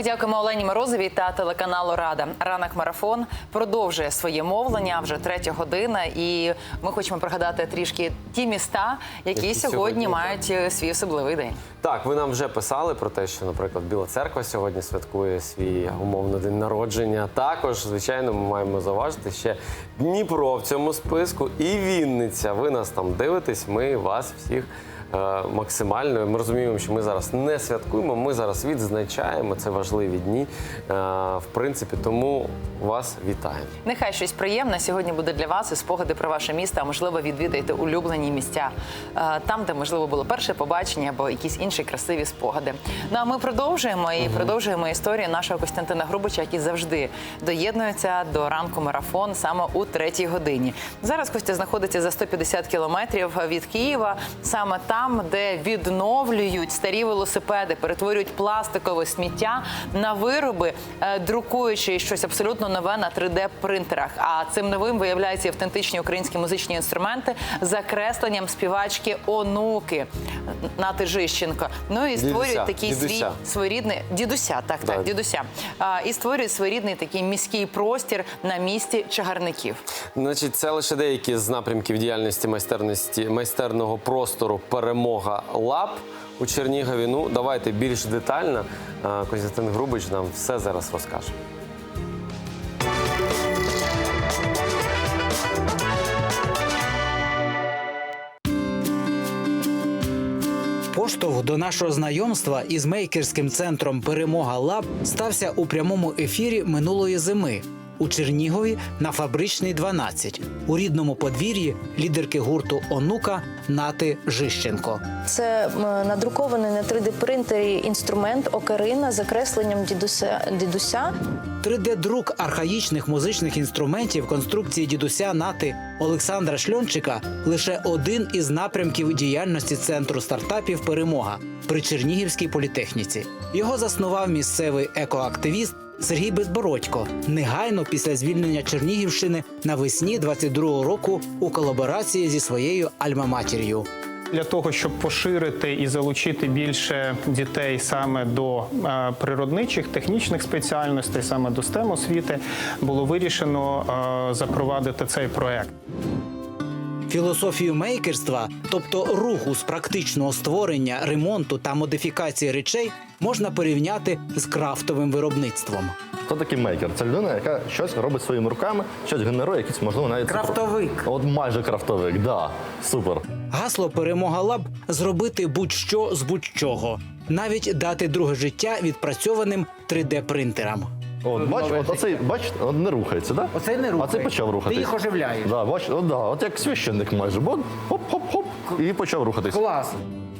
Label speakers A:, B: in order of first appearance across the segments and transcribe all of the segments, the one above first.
A: Ми дякуємо Олені Морозовій та телеканалу Рада. Ранок марафон продовжує своє мовлення вже третя година, і ми хочемо пригадати трішки ті міста, які,
B: Які
A: сьогодні,
B: сьогодні,
A: мають е, свій особливий день.
B: Так, ви нам вже писали про те, що, наприклад, Біла церква сьогодні святкує свій умовно день народження. Також, звичайно, ми маємо заважити ще Дніпро в цьому списку і Вінниця. Ви нас там дивитесь. Ми вас всіх. Е, Максимально ми розуміємо, що ми зараз не святкуємо. Ми зараз відзначаємо це важливі дні. Е, В принципі, тому вас вітаємо.
A: Нехай щось приємне сьогодні буде для вас і спогади про ваше місто. А можливо, відвідайте улюблені місця е, там, де можливо було перше побачення або якісь інші красиві спогади. Ну а ми продовжуємо і продовжуємо історію нашого Костянтина Грубича, який завжди доєднується до ранку марафон саме у третій годині. Зараз Костя знаходиться за 150 кілометрів від Києва, саме там, де відновлюють старі велосипеди, перетворюють пластикове сміття на вироби, е, друкуючи щось абсолютно нове на 3D-принтерах. А цим новим виявляються автентичні українські музичні інструменти за кресленням співачки онуки Нати Жищенко. Ну і створюють
B: Дідуся,
A: такий свій
B: дідуся.
A: своєрідний дідуся, так, так,
B: Так.
A: дідуся. А, і створюють своєрідний такий міський простір на місці чагарників.
B: Значить, це лише деякі з напрямків діяльності майстерності майстерного простору Перемога Лаб у Чернігові. Ну, давайте більш детально. Костянтин Грубич нам все зараз розкаже.
C: Поштовх до нашого знайомства із мейкерським центром Перемога Лаб стався у прямому ефірі минулої зими у Чернігові на фабричний 12 у рідному подвір'ї лідерки гурту Онука Нати Жищенко.
D: Це надрукований на 3D-принтері інструмент окарина за кресленням дідуся, дідуся.
C: 3D-друк архаїчних музичних інструментів конструкції дідуся Нати Олександра Шльончика лише один із напрямків діяльності центру стартапів Перемога при Чернігівській політехніці. Його заснував місцевий екоактивіст Сергій Безбородько негайно після звільнення Чернігівщини навесні 22-го року у колаборації зі своєю альма-матір'ю.
E: Для того щоб поширити і залучити більше дітей саме до е, природничих технічних спеціальностей, саме до STEM освіти, було вирішено е, запровадити цей проект.
C: Філософію мейкерства, тобто руху з практичного створення, ремонту та модифікації речей, можна порівняти з крафтовим виробництвом.
F: Хто такий мейкер? Це людина, яка щось робить своїми руками, щось генерує, якісь можливо навіть
C: Крафтовик.
F: От майже крафтовик, да. Супер.
C: Гасло перемога лаб зробити будь-що з будь-чого, навіть дати друге життя відпрацьованим 3D-принтерам.
F: От бач, от оцей, бачите, от не рухається, да?
C: Оцей не рухається.
F: А цей почав рухатись.
C: Ти їх оживляєш.
F: Да, бач, от, да, от як священник майже, бо хоп-хоп-хоп, і почав рухатись.
C: Клас.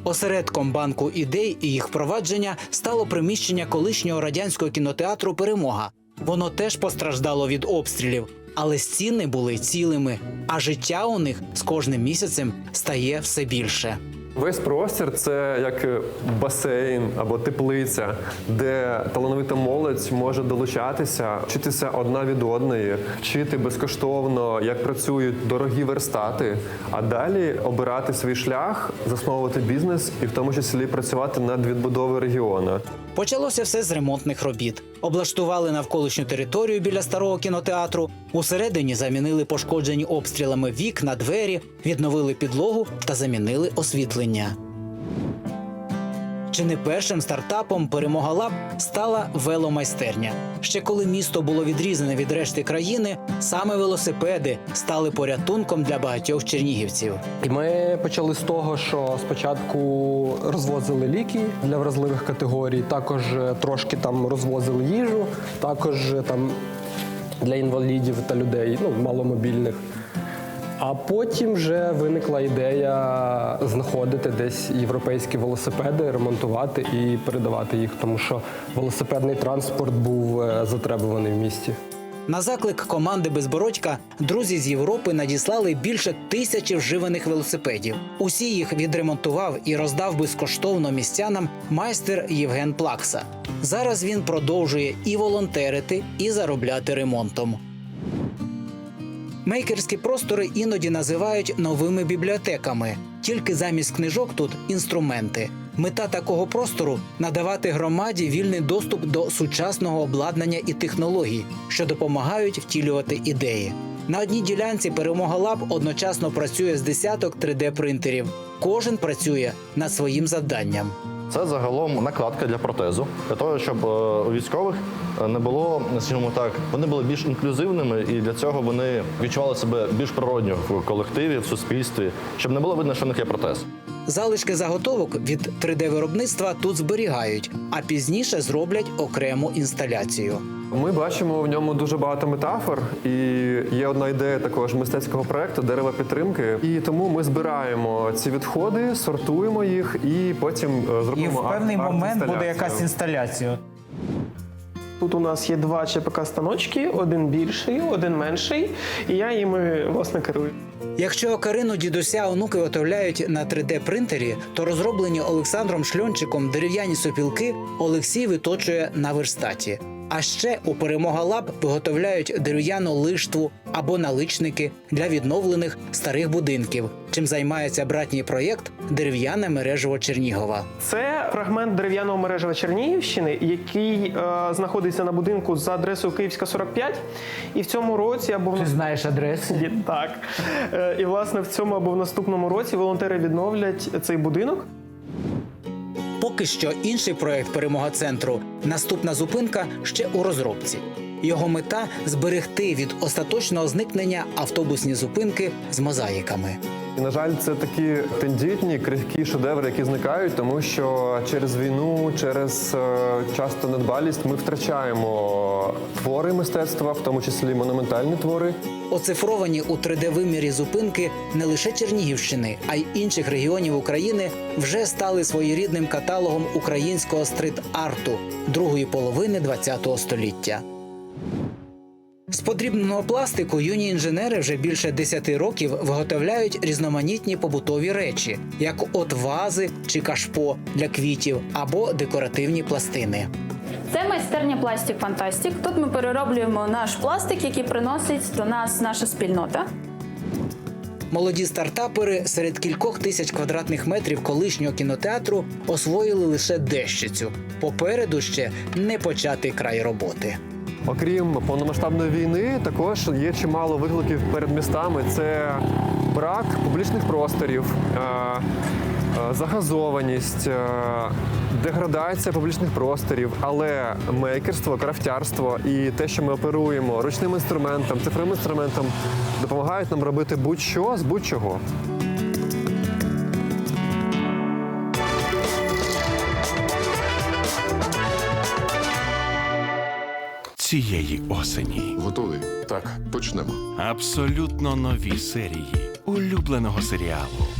C: Осередком банку ідей і їх впровадження стало приміщення колишнього радянського кінотеатру Перемога. Воно теж постраждало від обстрілів, але стіни були цілими, а життя у них з кожним місяцем стає все більше.
G: Весь простір це як е, басейн або теплиця, де талановита молодь може долучатися, вчитися одна від одної, вчити безкоштовно, як працюють дорогі верстати, а далі обирати свій шлях, засновувати бізнес і в тому числі працювати над відбудовою регіону.
C: Почалося все з ремонтних робіт. Облаштували навколишню територію біля старого кінотеатру. Усередині замінили пошкоджені обстрілами вікна, двері, відновили підлогу та замінили освітлення. Чи не першим стартапом перемога лаб стала веломайстерня. Ще коли місто було відрізане від решти країни, саме велосипеди стали порятунком для багатьох чернігівців.
H: І ми почали з того, що спочатку розвозили ліки для вразливих категорій, також е, трошки там розвозили їжу, також е, там для інвалідів та людей ну, маломобільних. А потім вже виникла ідея знаходити десь європейські велосипеди, ремонтувати і передавати їх, тому що велосипедний транспорт був е, затребуваний в місті.
C: На заклик команди Безбородька друзі з Європи надіслали більше тисячі вживаних велосипедів. Усі їх відремонтував і роздав безкоштовно містянам майстер Євген Плакса. Зараз він продовжує і волонтерити, і заробляти ремонтом. Мейкерські простори іноді називають новими бібліотеками. Тільки замість книжок тут інструменти. Мета такого простору надавати громаді вільний доступ до сучасного обладнання і технологій, що допомагають втілювати ідеї. На одній ділянці перемога лаб одночасно працює з десяток 3D-принтерів. Кожен працює над своїм завданням.
F: Це загалом накладка для протезу, для того, щоб е, у військових е, не було, скажімо так, вони були більш інклюзивними, і для цього вони відчували себе більш природньо в колективі, в суспільстві, щоб не було видно, що в них є протез.
C: Залишки заготовок від 3D-виробництва тут зберігають, а пізніше зроблять окрему інсталяцію.
G: Ми бачимо в ньому дуже багато метафор, і є одна ідея також мистецького проекту дерева підтримки. І тому ми збираємо ці відходи, сортуємо їх і потім е,
I: І
G: зробимо
I: в певний
G: арт-
I: момент буде якась інсталяція.
E: Тут у нас є два ЧПК станочки, один більший, один менший, і я їми власне керую.
C: Якщо окарину дідуся онуки виготовляють на 3D-принтері, то розроблені Олександром Шльончиком дерев'яні сопілки Олексій виточує на верстаті. А ще у перемога лаб виготовляють дерев'яну лиштву або наличники для відновлених старих будинків, чим займається братній проєкт Дерев'яне мережево Чернігова.
E: Це фрагмент дерев'яного мережева Чернігівщини, який е, знаходиться на будинку за адресою Київська 45. І в цьому році або в
I: Ти знаєш адресу?
E: Так. Е, І власне в цьому або в наступному році волонтери відновлять цей будинок.
C: Поки що інший проект перемога центру наступна зупинка ще у розробці. Його мета зберегти від остаточного зникнення автобусні зупинки з мозаїками.
G: На жаль, це такі тендітні, крихкі шедеври, які зникають, тому що через війну, через е, часто недбалість ми втрачаємо твори мистецтва, в тому числі монументальні твори.
C: Оцифровані у 3D-вимірі зупинки не лише Чернігівщини, а й інших регіонів України вже стали своєрідним каталогом українського стрит-арту другої половини ХХ століття. З подрібного пластику юні інженери вже більше 10 років виготовляють різноманітні побутові речі, як от вази чи кашпо для квітів або декоративні пластини.
J: Це майстерня Пластик Фантастик. Тут ми перероблюємо наш пластик, який приносить до нас наша спільнота.
C: Молоді стартапери серед кількох тисяч квадратних метрів колишнього кінотеатру освоїли лише дещицю. Попереду ще не початий край роботи.
G: Окрім повномасштабної війни, також є чимало викликів перед містами. Це брак публічних просторів, е, загазованість, е, деградація публічних просторів, але мейкерство, крафтярство і те, що ми оперуємо ручним інструментом, цифровим інструментом, допомагають нам робити будь-що з будь-чого.
K: цієї осені.
L: Готовий? Так, почнемо.
K: Абсолютно нові серії улюбленого серіалу